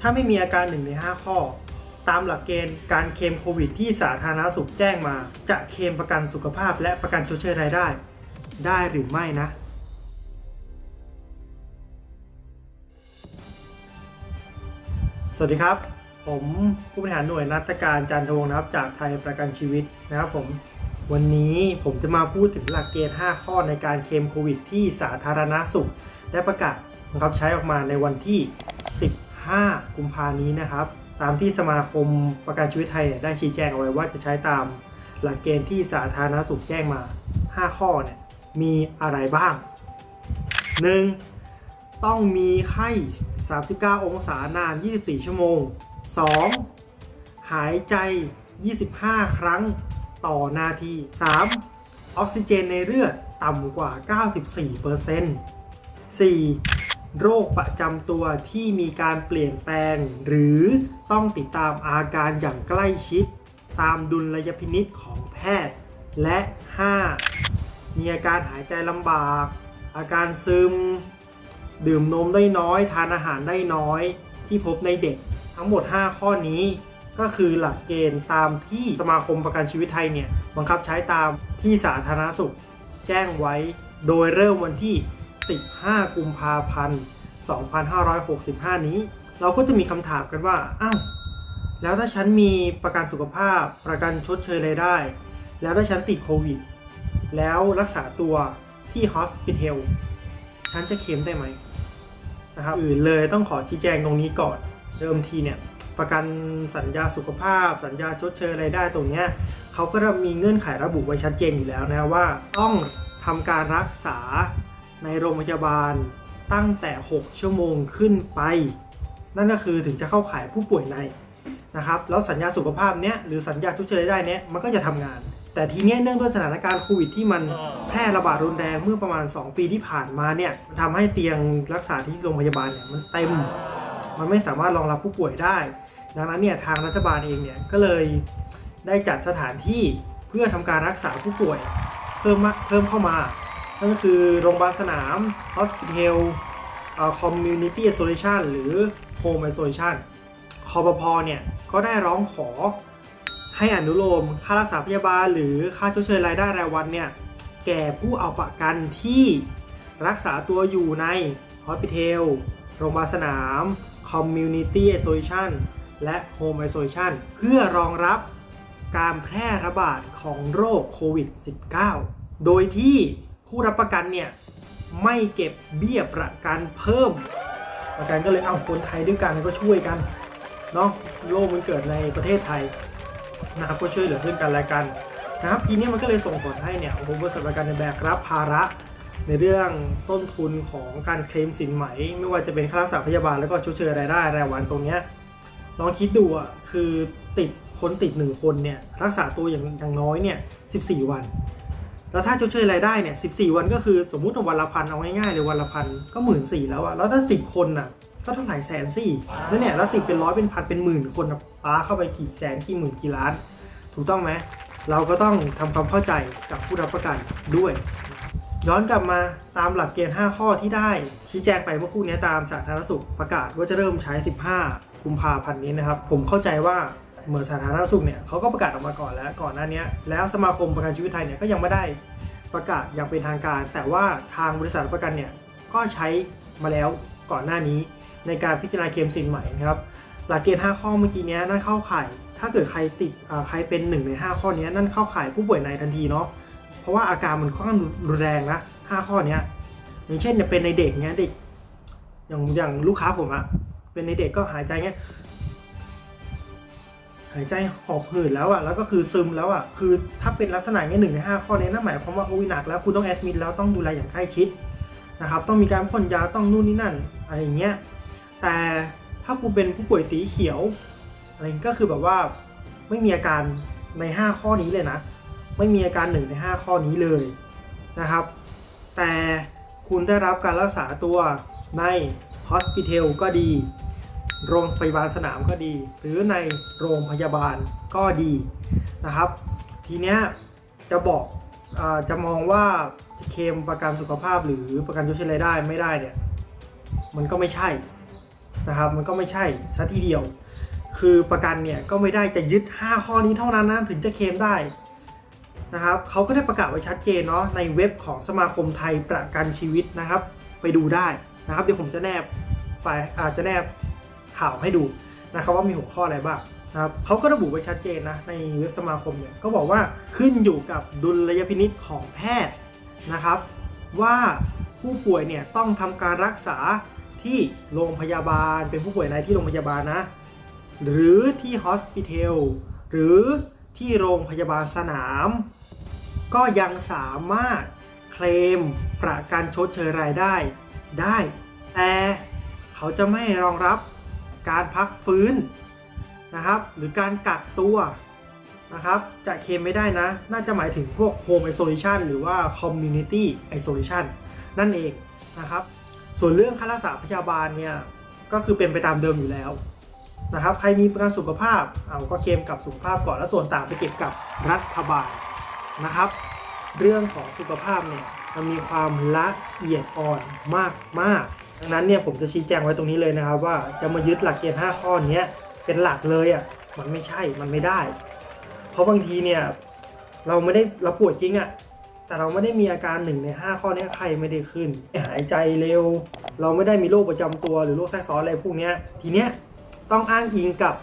ถ้าไม่มีอาการ1ใน5 ข้อ ตามหลักเกณฑ์การเคลมโควิดที่สาธารณสุขแจ้งมา จะเคลมประกันสุขภาพและประกันชดเชยรายได้ ได้หรือไม่นะสวัสดีครับ ผมผู้บริหารหน่วยนัตการจันทวงศ์นะครับ จากไทยประกันชีวิตนะครับผม วันนี้ผมจะมาพูดถึงหลักเกณฑ์ 5 ข้อในการเคลมโควิดที่สาธารณสุข ได้ประกาศบังคับใช้ออกมาในวันที่ 5 กุมภานี้นะครับ ตามที่สมาคมประกันชีวิตไทยเนี่ยได้ชี้แจงเอาไว้ว่าจะใช้ตามหลักเกณฑ์ที่สาธารณสุขแจ้งมา 5 ข้อเนี่ยมีอะไรบ้าง 1. ต้องมีไข้ 39 องศานาน 24 ชั่วโมง 2. หายใจ 25 ครั้งต่อนาที 3. ออกซิเจนในเลือดต่ำกว่า 94% 4. โรคประจำตัวที่มีการเปลี่ยนแปลง หรือต้องติดตามอาการอย่างใกล้ชิด ตามดุลยพินิษของแพทย์ และ 5. มีอาการหายใจลำบาก อาการซึม ดื่มนมได้น้อย ทานอาหารได้น้อยที่พบในเด็ก ทั้งหมด 5 ข้อนี้ก็คือหลักเกณฑ์ตามที่สมาคมประกันชีวิตไทยเนี่ยบังคับใช้ตามที่สาธารณสุข แจ้งไว้โดยเริ่มวันที่ 15 กุมภาพันธ์ 2565 นี้ เราก็จะมีคำถามกันว่า อ้าว แล้วถ้าฉันมีประกันสุขภาพ ประกันชดเชยรายได้ แล้วถ้าฉันติดโควิด แล้วรักษาตัวที่ฮอสพิทอลฉันจะเคลมได้ไหมนะครับอื่นเลยต้องขอชี้แจงตรงนี้ก่อน เดิมทีเนี่ยประกันสัญญาสุขภาพ สัญญาชดเชยรายได้ตรงเนี้ยเขาก็จะมีเงื่อนไขระบุไว้ชัดเจนอยู่แล้วนะว่าต้องทำการรักษา ในโรงพยาบาลตั้งแต่ 6 ชั่วโมงขึ้นไป นั่นก็คือถึงจะเข้าข่ายผู้ป่วยในนะครับแล้วสัญญาสุขภาพเนี้ยหรือสัญญาชดเชยรายได้เนี้ยมันก็จะทำงาน แต่ทีเนี้ยเนื่องด้วยสถานการณ์โควิดที่มันแพร่ระบาดรุนแรงเมื่อประมาณ 2 ปีที่ผ่านมาเนี่ยทำให้เตียงรักษาที่โรงพยาบาลเนี่ยมันเต็ม มันไม่สามารถรองรับผู้ป่วยได้ ดังนั้นเนี่ยทางรัฐบาลเองเนี่ยก็เลยได้จัดสถานที่เพื่อทำการรักษาผู้ป่วยเพิ่มมาเพิ่มเข้ามา นั่นก็คือโรงพยาบาลสนาม hospital เอ่อ community isolation หรือ home isolation คอปพเนี่ยก็ได้ร้องขอให้อนุโลมค่ารักษาพยาบาล หรือค่าชดเชยรายได้รายวันเนี่ยแก่ผู้เอาประกันที่รักษาตัวอยู่ใน hospital โรงพยาบาลสนาม community isolation และ home isolation เพื่อรองรับการแพร่ระบาดของโรคโควิด -19 โดยที่ ผู้รับประกันเนี่ยไม่เก็บเบี้ยประกันเพิ่ม ประกันก็เลยเอาคนไทยด้วยกันก็ช่วยกันเนาะโรคมันเกิดในประเทศไทยนะครับก็ช่วยเหลือซึ่งกันและกันนะครับทีนี้มันก็เลยส่งผลให้เนี่ยอ้โหบริษัทประกันในแบกรับภาระในเรื่องต้นทุนของการเคลมสินไหม ไม่ว่าจะเป็นค่ารักษาพยาบาลแล้วก็ชดเชยรายได้รายวันตรงเนี้ยลองคิดดูอะคือติดคนติดหนึ่งคนเนี่ยรักษาตัวอย่างอย่างน้อยเนี่ย 14 วัน แล้วถ้าชดเชยรายได้เนี่ย14วันก็คือสมมุติว่าวันละพันเอาง่ายๆเลยวันละพันก็หมื่นสี่แล้วอะแล้วถ้า 10 คนน่ะก็เท่าไหร่แสนสี่แล้วเนี่ยแล้วติดเป็นร้อยเป็นพันเป็นหมื่นคนป้าเข้าไปกี่แสนกี่หมื่นกี่ล้าน ถูกต้องไหมเราก็ต้องทำความเข้าใจกับผู้รับประกันด้วย ย้อนกลับมาตามหลักเกณฑ์ 5 ข้อที่ได้ชี้แจงไปเมื่อคู่นี้ตามสาธารณสุขประกาศว่าจะเริ่มใช้ 15 กุมภาพันธ์นี้นะครับ ผมเข้าใจว่า เหมือนสาธารณสุขเนี่ยเขาก็ประกาศออกมาก่อนแล้วก่อนหน้านี้แล้วสมาคมประกันชีวิตไทยเนี่ยก็ยังไม่ได้ประกาศอย่างเป็นทางการ แต่ว่าทางบริษัทประกันเนี่ยก็ใช้มาแล้วก่อนหน้านี้ในการพิจารณาเคลมสินใหม่นะครับหลักเกณฑ์ 5 ข้อเมื่อกี้เนี้ยนั่นเข้าข่าย ถ้าเกิดใครติดอ่าใครเป็น 1 ใน 5 ข้อนี้นั่นเข้าข่ายผู้ป่วยในทันทีเนาะเพราะว่าอาการมันค่อนข้างรุนแรงนะ5ข้อนี้อย่างเช่นเนี่ยเป็นในเด็กเนี้ยเด็กอย่างอย่างลูกค้าผมอะเป็นในเด็กก็หายใจเงี้ย หายใจหอบหืดแล้วอะแล้วก็คือซึมแล้วอะคือถ้าเป็นลักษณะเงี้ยหนึ่งในห้าข้อนี้นั่นหมายความว่าโอ้ยหนักแล้วคุณต้องแอดมิดแล้วต้องดูแลอย่างใกล้ชิดนะครับต้องมีการพ่นยาต้องนู่นนี่นั่นอะไรอย่างเงี้ยแต่ถ้าคุณเป็นผู้ป่วยสีเขียวอะไรก็คือแบบว่าไม่มีอาการใน 5 ข้อนี้เลยนะ ไม่มีอาการหนึ่งใน 5 ข้อนี้เลยนะครับ แต่คุณได้รับการรักษาตัวใน hospital ก็ดี โรงพยาบาลสนามก็ดี หรือในโรงพยาบาลก็ดีนะครับ ทีเนี้ยจะบอกอจะมองว่าจะเคมประกันสุขภาพหรือประกันชดเชยรายได้ไม่ได้เนี่ยมันก็ไม่ใช่นะครับมันก็ไม่ใช่ซะทีเดียว คือประกันเนี่ยก็ไม่ได้จะยึด 5 ข้อนี้เท่านั้นนะถึงจะเคมได้นะครับเขาก็ได้ประกาศไว้ชัดเจนเนาะในเว็บของสมาคมไทยประกันชีวิตนะครับ ไปดูได้นะครับเดี๋ยวผมจะแนบไฟล์อาจจะแนบ ข่าวให้ดูนะครับว่ามีหัวข้ออะไรบ้างนะครับเขาก็ระบุไว้ชัดเจนนะในเว็บสมาคมเนี่ยก็บอกว่าขึ้นอยู่กับดุลยพินิษของแพทย์นะครับ ว่าผู้ป่วยเนี่ยต้องทำการรักษาที่โรงพยาบาลเป็นผู้ป่วยในที่โรงพยาบาลนะ หรือที่ฮอสพิทอลหรือที่โรงพยาบาลสนาม ก็ยังสามารถเคลมประกันชดเชยรายได้ได้ แต่เขาจะไม่รองรับ การพักฟื้นนะครับ หรือการกักตัวนะครับ จะเคลมไม่ได้นะ น่าจะหมายถึงพวก Home Isolation หรือว่า Community Isolation นั่นเองนะครับ ส่วนเรื่องค่ารักษาพยาบาลเนี่ย ก็คือเป็นไปตามเดิมอยู่แล้วนะครับ ใครมีประกันสุขภาพ เอาก็เกมกับสุขภาพก่อน แล้วส่วนต่างไปเก็บกับรัฐบาลนะครับ เรื่องของสุขภาพเนี่ยมันมีความละเอียดอ่อนมากมาก ดังนั้นเนี่ยผมจะชี้แจงไว้ตรงนี้เลยนะครับ ว่าจะมายึดหลักเกณฑ์5ข้อนี้เป็นหลักเลยอะมันไม่ใช่มันไม่ได้ เพราะบางทีเนี่ยเราไม่ได้เราปวยจริงอะแต่เราไม่ได้มีอาการหนึ่งใน 5 ข้อนี้ใครไม่ได้ขึ้น หายใจเร็ว เราไม่ได้มีโรคประจำตัวหรือโรคแทรกซ้อนอะไรพวกนี้ทีเนี้ยต้องอ้างอิงกับ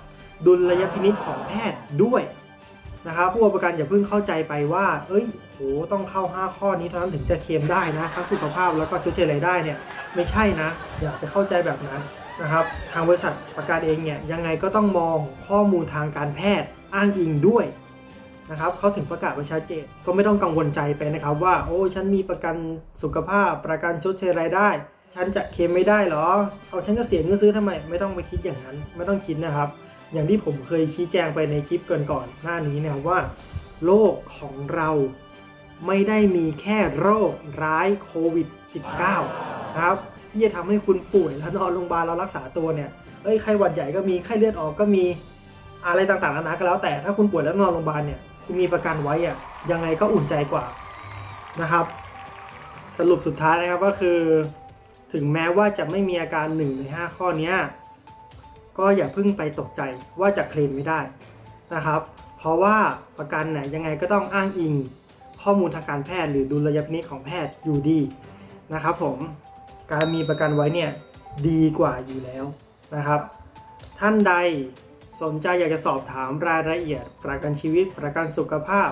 ดุลยพินิษของแพทย์ด้วย นะครับผู้ประกันอย่าเพิ่งเข้าใจไปว่า เอ้ยโหต้องเข้า 5 ข้อนี้เท่านั้นถึงจะเคลมได้นะทั้งสุขภาพแล้วก็ชดเชยรายได้เนี่ยไม่ใช่นะ อย่าไปเข้าใจแบบนั้นนะครับ ทางบริษัทประกันเองเนี่ยยังไงก็ต้องมองข้อมูลทางการแพทย์อ้างอิงด้วยนะครับเขาถึงประกาศไว้ชัดเจนก็ไม่ต้องกังวลใจไปนะครับว่าโอ้ฉันมีประกันสุขภาพ ประกันชดเชยรายได้ ฉันจะเคลมไม่ได้เหรอ เอาฉันจะเสียเงินซื้อทำไม ไม่ต้องไปคิดอย่างนั้น ไม่ต้องคิดนะครับ อย่างที่ผมเคยชี้แจงไปในคลิปก่อนๆหน้านี้นะว่าโรคของเราไม่ได้มีแค่โรคร้ายโควิด -19 ครับ ที่จะทำให้คุณป่วยแล้วนอนโรงพยาบาลเรารักษาตัวเนี่ยเอ้ยไข้หวัดใหญ่ก็มีไข้เลือดออกก็มีอะไรต่างๆนานาก็แล้วแต่ถ้าคุณป่วยแล้วนอนโรงพยาบาลเนี่ยคุณมีประกันไว้อะยังไงก็อุ่นใจกว่านะครับ สรุปสุดท้ายนะครับก็คือ ถึงแม้ว่าจะไม่มีอาการ1ใน5ข้อเนี้ย ก็อย่าเพิ่งไปตกใจว่าจะเคลมไม่ได้นะครับ เพราะว่าประกันเนี่ยยังไงก็ต้องอ้างอิงข้อมูลทางการแพทย์ หรือดุลยพินิจของแพทย์อยู่ดีนะครับผมการมีประกันไว้เนี่ยดีกว่าอยู่แล้วนะครับ ท่านใดสนใจอยากจะสอบถามรายละเอียด ประกันชีวิตประกันสุขภาพ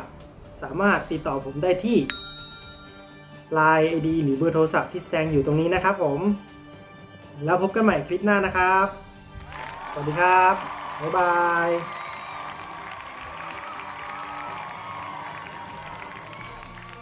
สามารถติดต่อผมได้ที่ Line ID หรือเบอร์โทรศัพท์ที่แสดงอยู่ตรงนี้นะครับผม แล้วพบกันใหม่คลิปหน้านะครับ สวัสดีครับ บ๊ายบาย